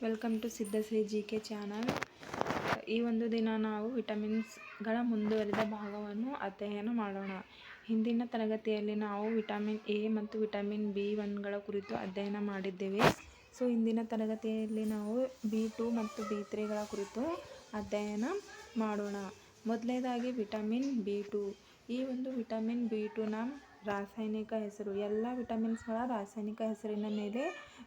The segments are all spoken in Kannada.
Welcome to Siddhashree G K channel ಈ ಒಂದು ದಿನ ನಾವು ವಿಟಮಿನ್ಸ್ಗಳ ಮುಂದುವರಿದ ಭಾಗವನ್ನು ಅಧ್ಯಯನ ಮಾಡೋಣ. ಹಿಂದಿನ ತರಗತಿಯಲ್ಲಿ ನಾವು ವಿಟಮಿನ್ ಎ ಮತ್ತು ವಿಟಮಿನ್ ಬಿ ಒನ್ಗಳ ಕುರಿತು ಅಧ್ಯಯನ ಮಾಡಿದ್ದೇವೆ. ಸೊ ಇಂದಿನ ತರಗತಿಯಲ್ಲಿ ನಾವು ಬಿ ಟು ಮತ್ತು ಬಿ ತ್ರೀಗಳ ಕುರಿತು ಅಧ್ಯಯನ ಮಾಡೋಣ. ಮೊದಲನೇದಾಗಿ ವಿಟಮಿನ್ ಬಿ ಟು ಈ ಒಂದು ವಿಟಮಿನ್ ಬಿ ಟುನ ರಾಸಾಯನಿಕ ಹೆಸರು, ಎಲ್ಲ ವಿಟಮಿನ್ಸ್ಗಳ ರಾಸಾಯನಿಕ ಹೆಸರಿನ ಮೇಲೆ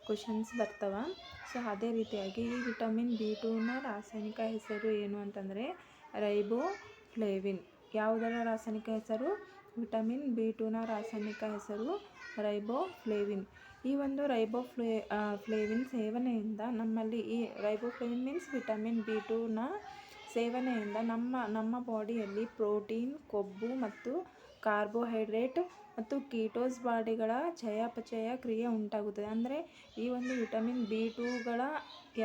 ಕ್ವಶನ್ಸ್ ಬರ್ತವೆ. ಸೊ ಅದೇ ರೀತಿಯಾಗಿ ಈ ವಿಟಮಿನ್ ಬಿ ಟೂನ ರಾಸಾಯನಿಕ ಹೆಸರು ಏನು ಅಂತಂದರೆ ರೈಬೋ ಫ್ಲೇವಿನ್ ಯಾವುದರ ರಾಸಾಯನಿಕ ಹೆಸರು? ವಿಟಮಿನ್ ಬಿ ಟೂನ ರಾಸಾಯನಿಕ ಹೆಸರು ರೈಬೋ ಫ್ಲೇವಿನ್ ಈ ಒಂದು ರೈಬೋ ಫ್ಲೇ ಫ್ಲೇವಿನ್ ಸೇವನೆಯಿಂದ ನಮ್ಮಲ್ಲಿ ಈ riboflavin means vitamin B ಟೂನ ಸೇವನೆಯಿಂದ ನಮ್ಮ ನಮ್ಮ ಬಾಡಿಯಲ್ಲಿ ಪ್ರೋಟೀನ್, ಕೊಬ್ಬು ಮತ್ತು ಕಾರ್ಬೋಹೈಡ್ರೇಟ್ ಮತ್ತು ಕೀಟೋಸ್ ಬಾಡಿಗಳ ಚಯಾಪಚಯ ಕ್ರಿಯೆ ಉಂಟಾಗುತ್ತದೆ. ಅಂದರೆ ಈ ಒಂದು ವಿಟಮಿನ್ ಬಿ ಟೂಗಳ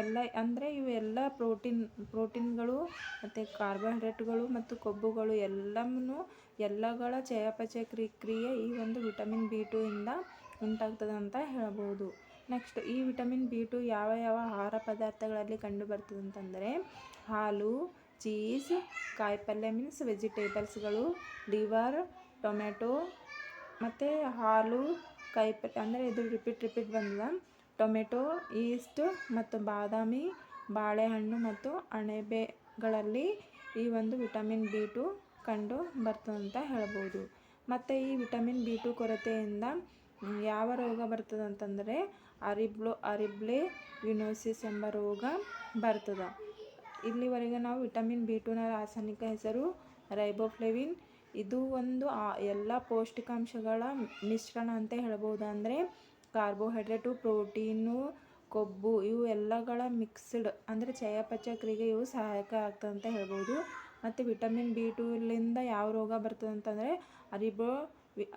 ಎಲ್ಲ, ಅಂದರೆ ಇವೆಲ್ಲ ಪ್ರೋಟೀನ್, ಪ್ರೋಟೀನ್ಗಳು ಮತ್ತು ಕಾರ್ಬೋಹೈಡ್ರೇಟ್ಗಳು ಮತ್ತು ಕೊಬ್ಬುಗಳು ಎಲ್ಲವೂ ಎಲ್ಲಗಳ ಚಯಾಪಚಯ ಕ್ರಿ, ಕ್ರಿಯೆ ಈ ಒಂದು ವಿಟಮಿನ್ ಬಿ ಟೂ ಇಂದ ಉಂಟಾಗ್ತದೆ ಅಂತ ಹೇಳ್ಬೋದು. ನೆಕ್ಸ್ಟ್, ಈ ವಿಟಮಿನ್ ಬಿ ಟು ಯಾವ ಯಾವ ಆಹಾರ ಪದಾರ್ಥಗಳಲ್ಲಿ ಕಂಡು ಬರ್ತದೆ ಅಂತಂದರೆ ಹಾಲು, ಚೀಸ್ ಕಾಯಿಪಲ್ಯ ಮೀನ್ಸ್ ವೆಜಿಟೇಬಲ್ಸ್ಗಳು ಲಿವರ್ ಟೊಮೆಟೊ ಮತ್ತು ಹಾಲು ಕಾಯಿಪಲ್ಯ ಅಂದರೆ ಇದು ರಿಪೀಟ್ ರಿಪೀಟ್ ಬಂದಿದೆ. ಟೊಮೆಟೊ ಈಸ್ಟ್ ಮತ್ತು ಬಾದಾಮಿ, ಬಾಳೆಹಣ್ಣು ಮತ್ತು ಅಣಬೆಗಳಲ್ಲಿ ಈ ಒಂದು ವಿಟಮಿನ್ ಬಿ ಟು ಕಂಡು ಬರ್ತದಂತ ಹೇಳ್ಬೋದು. ಮತ್ತು ಈ ವಿಟಮಿನ್ ಬಿ ಟು ಕೊರತೆಯಿಂದ ಯಾವ ರೋಗ ಬರ್ತದೆ ಅಂತಂದರೆ ಅರಿಬ್ಲೋ, ಅರಿಬ್ಲೆ ಯುನೋಸಿಸ್ ಎಂಬ ರೋಗ ಬರ್ತದೆ. ಇಲ್ಲಿವರೆಗೆ ನಾವು ವಿಟಮಿನ್ ಬಿ ಟುನ ರಾಸಾಯನಿಕ ಹೆಸರು ರೈಬೋಫ್ಲೆವಿನ್ ಇದು ಒಂದು ಎಲ್ಲ ಪೌಷ್ಟಿಕಾಂಶಗಳ ಮಿಶ್ರಣ ಅಂತ ಹೇಳ್ಬೋದು. ಅಂದರೆ ಕಾರ್ಬೋಹೈಡ್ರೇಟು, ಪ್ರೋಟೀನು, ಕೊಬ್ಬು, ಇವು ಎಲ್ಲಗಳ ಮಿಕ್ಸ್ಡ್, ಅಂದರೆ ಚಯಾಪಚಯ ಕ್ರಿಯೆಗೆ ಇವು ಸಹಾಯಕ ಆಗ್ತದೆ ಅಂತ ಹೇಳ್ಬೋದು. ಮತ್ತು ವಿಟಮಿನ್ ಬಿ ಟೂಲಿಂದ ಯಾವ ರೋಗ ಬರ್ತದೆ ಅಂತಂದರೆ ಅರಿಬೋ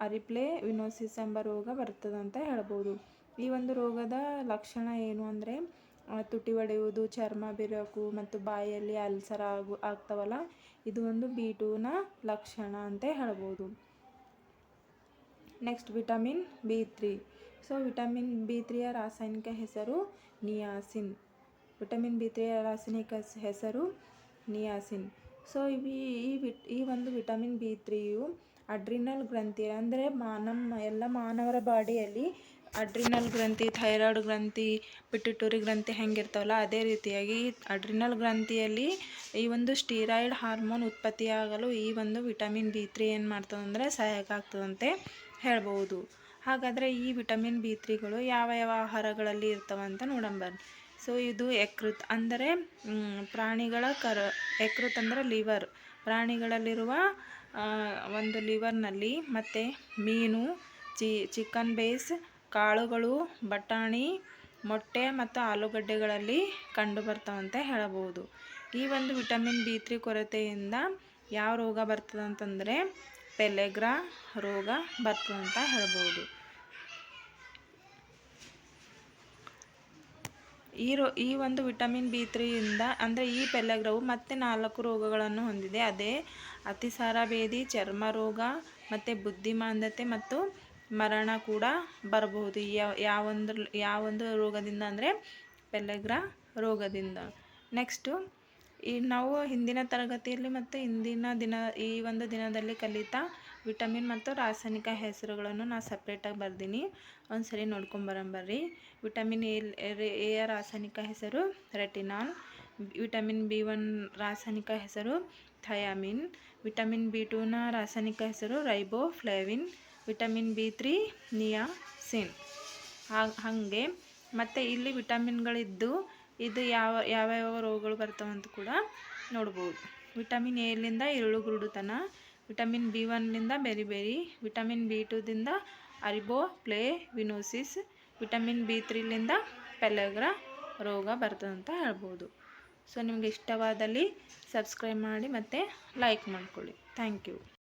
ಅರಿಪ್ಲೆ, ವಿನೋಸಿಸ್ ಎಂಬ ರೋಗ ಬರ್ತದೆ ಅಂತ ಹೇಳ್ಬೋದು. ಈ ಒಂದು ರೋಗದ ಲಕ್ಷಣ ಏನು ಅಂದರೆ ತುಟಿ ಒಡೆಯುವುದು, ಚರ್ಮ ಬಿರುಕು ಮತ್ತು ಬಾಯಲ್ಲಿ ಅಲ್ಸರ್ ಆಗು, ಆಗ್ತಾವಲ್ಲ? ಇದು ಒಂದು ಬಿ ಟೂನ ಲಕ್ಷಣ ಅಂತ ಹೇಳ್ಬೋದು. Next vitamin B three so vitamin B ತ್ರೀಯ ರಾಸಾಯನಿಕ ಹೆಸರು ನಿಯಾಸಿನ್. ವಿಟಮಿನ್ ಬಿ ತ್ರೀಯ ರಾಸಾಯನಿಕ ಹೆಸರು ನಿಯಾಸಿನ್. ಸೊ ಇವಿ, ಈ ವಿಟ್, ಈ ಒಂದು ವಿಟಮಿನ್ ಬಿ ತ್ರೀಯು ಅಡ್ರಿನಲ್ ಗ್ರಂಥಿ, ಅಂದರೆ ಮಾ ನಮ್ಮ ಎಲ್ಲ ಮಾನವರ ಬಾಡಿಯಲ್ಲಿ ಅಡ್ರಿನಲ್ ಗ್ರಂಥಿ, ಥೈರಾಯ್ಡ್ ಗ್ರಂಥಿ, ಪಿಟ್ಯುಟರಿ ಗ್ರಂಥಿ ಹೆಂಗಿರ್ತಾವಲ್ಲ, ಅದೇ ರೀತಿಯಾಗಿ ಅಡ್ರಿನಲ್ ಗ್ರಂಥಿಯಲ್ಲಿ ಈ ಒಂದು ಸ್ಟೀರಾಯ್ಡ್ ಹಾರ್ಮೋನ್ ಉತ್ಪತ್ತಿಯಾಗಲು ಈ ಒಂದು ವಿಟಮಿನ್ ಬಿ ತ್ರೀ ಏನು ಮಾಡ್ತದಂದರೆ ಸಹಾಯಕ ಆಗ್ತದಂತೆ ಹೇಳ್ಬೋದು ಹಾಗಾದರೆ ಈ ವಿಟಮಿನ್ ಬಿ ತ್ರೀಗಳು ಯಾವ ಯಾವ ಆಹಾರಗಳಲ್ಲಿ ಇರ್ತವಂತ ನೋಡಂಬರ್ರಿ ಸೊ, ಇದು ಯಕೃತ್ ಅಂದರೆ ಪ್ರಾಣಿಗಳ ಕರ, ಯಕೃತ್ ಅಂದರೆ ಲಿವರ್. ಪ್ರಾಣಿಗಳಲ್ಲಿರುವ ಒಂದು ಲಿವರ್ನಲ್ಲಿ ಮತ್ತು ಮೀನು ಚಿಕನ್ ಬೇಸ್ ಕಾಳುಗಳು, ಬಟಾಣಿ, ಮೊಟ್ಟೆ ಮತ್ತು ಆಲೂಗಡ್ಡೆಗಳಲ್ಲಿ ಕಂಡು ಬರ್ತಾವಂತ ಹೇಳಬಹುದು. ಈ ಒಂದು ವಿಟಮಿನ್ ಬಿ ತ್ರೀ ಕೊರತೆಯಿಂದ ಯಾವ ರೋಗ ಬರ್ತದೆ ಅಂತಂದರೆ ಪೆಲೆಗ್ರಾ ರೋಗ ಬರ್ತದಂತ ಹೇಳ್ಬೋದು ಈ ರೋ, ಈ ಒಂದು ವಿಟಮಿನ್ ಬಿ ತ್ರೀಯಿಂದ ಅಂದರೆ ಈ ಪೆಲೆಗ್ರವು ಮತ್ತೆ ನಾಲ್ಕು ರೋಗಗಳನ್ನು ಹೊಂದಿದೆ. ಅದೇ ಅತಿಸಾರ ಭೇದಿ, ಚರ್ಮ ರೋಗ ಮತ್ತು ಬುದ್ಧಿಮಾಂದ್ಯತೆ ಮತ್ತು ಮರಣ ಕೂಡ ಬರಬಹುದು. ಯಾವ ಯಾವೊಂದು ಯಾವೊಂದು ರೋಗದಿಂದ ಅಂದರೆ ಪೆಲೆಗ್ರ ರೋಗದಿಂದ. ನೆಕ್ಸ್ಟು ಈ ನಾವು ಹಿಂದಿನ ತರಗತಿಯಲ್ಲಿ ಮತ್ತು ಇಂದಿನ ದಿನ, ಈ ಒಂದು ದಿನದಲ್ಲಿ ಕಲಿತ ವಿಟಮಿನ್ ಮತ್ತು ರಾಸಾಯನಿಕ ಹೆಸರುಗಳನ್ನು ನಾನು ಸಪ್ರೇಟಾಗಿ ಬರ್ದೀನಿ. ಒಂದು ಸರಿ ನೋಡ್ಕೊಂಬರಂಬರ್ರಿ ವಿಟಮಿನ್ ಎ ಎ ರಾಸಾಯನಿಕ ಹೆಸರು ರೆಟಿನಾಲ್, ವಿಟಮಿನ್ ಬಿ ಒನ್ ರಾಸಾಯನಿಕ ಹೆಸರು ಥಯಾಮಿನ್, ವಿಟಮಿನ್ ಬಿ ಟೂನ ರಾಸಾಯನಿಕ ಹೆಸರು riboflavin vitamin B three, niacin. ಹಾಗೆ. ಮತ್ತು ಇಲ್ಲಿ ವಿಟಮಿನ್ಗಳಿದ್ದು ಇದು ಯಾವ, ಯಾವ್ಯಾವ ರೋಗಗಳು ಬರ್ತಾವಂತ ಕೂಡ ನೋಡ್ಬೋದು. ವಿಟಮಿನ್ ಎಲಿಂದ ಇರುಳು ಗುರುಡುತನ, ವಿಟಮಿನ್ ಬಿ ಒನ್ನಿಂದ ಬೆರಿ ಬೆರಿ ವಿಟಮಿನ್ ಬಿ ಟೂದಿಂದ ಅರಿಬೋ ಪ್ಲೇ ವಿನೋಸಿಸ್, ವಿಟಮಿನ್ ಬಿ ತ್ರೀಲಿಂದ ಪೆಲೆಗ್ರ ರೋಗ ಬರ್ತದಂತ ಹೇಳ್ಬೋದು. ಸೊ, ನಿಮಗೆ ಇಷ್ಟವಾದಲ್ಲಿ ಸಬ್ಸ್ಕ್ರೈಬ್ ಮಾಡಿ ಮತ್ತು ಲೈಕ್ ಮಾಡ್ಕೊಳ್ಳಿ. Thank you.